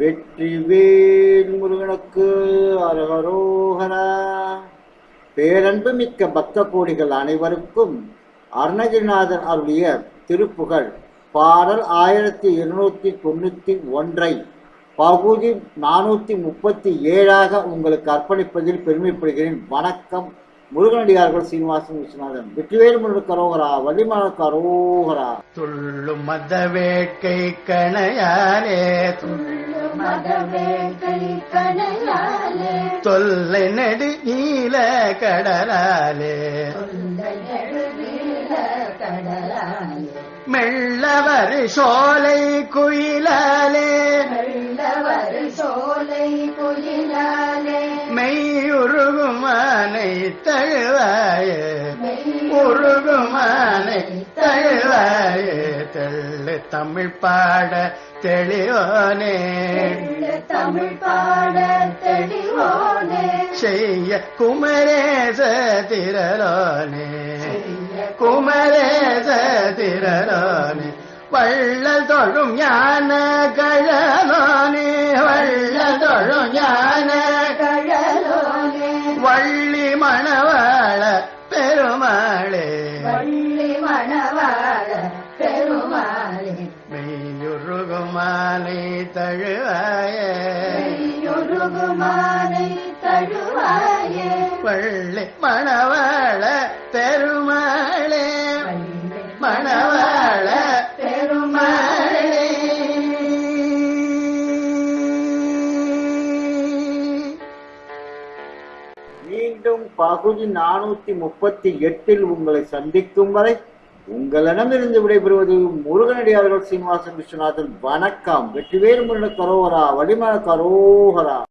வெற்றிவேல் முருகனுக்கு அரகரோகரா பேரன்பு மிக்க பக்த கோடிகள் அனைவருக்கும் அருணகிரிநாதன் அருளிய திருப்புகழ் பாடல் ஆயிரத்தி இருநூத்தி தொண்ணூத்தி ஒன்றை. பகுதி நானூத்தி முப்பத்தி ஏழாக உங்களுக்கு அர்ப்பணிப்பதில் பெருமைப்படுகிறேன். வணக்கம். முருகனடியார்கள் சீனிவாசன் விஸ்வநாதன் வெற்றிவேல் முருகனுக்கு அரோகரா வள்ளிமலனுக்கு அரோகரா துள்ளும் மத வேட்கை கணையாலே தொல்லை நெடு நீல கடலாலே மெல்லவர் சோலை குயிலாலே வெள்ளவர் சோலை குயிலாலே மெய்யுருகுமானை தழுவாயே உருகுமானை தழுவாயே தெள்ளு தமிழ் பாட தெளிவானே. தமிழ் பாட தெளிவோனே. செய்ய குமரேச திரளானே. குமரேச திரளானே. வள்ளல் தொழும் ஞான கழலானே வள்ளல் தொழும் ஞான மணவாள பெருமாளே. மெய்யுருகுமானை தழுவாயே. ொருகுமானை தழுவாயே. வள்ளி மணவாள பெருமாளே. மணவாள பெருமாளே. மீண்டும் பகுதி நானூத்தி முப்பத்தி எட்டில் உங்களை சந்திக்கும் வரை உங்களிடமிருந்து விடைபெறுவது முருகனடியார்கள் சீனிவாசன் விஸ்வநாதன். வணக்கம். வெற்றிவேல் முருகனுக்கு கரோகரா. வடிமலுக்கு கரோகரா.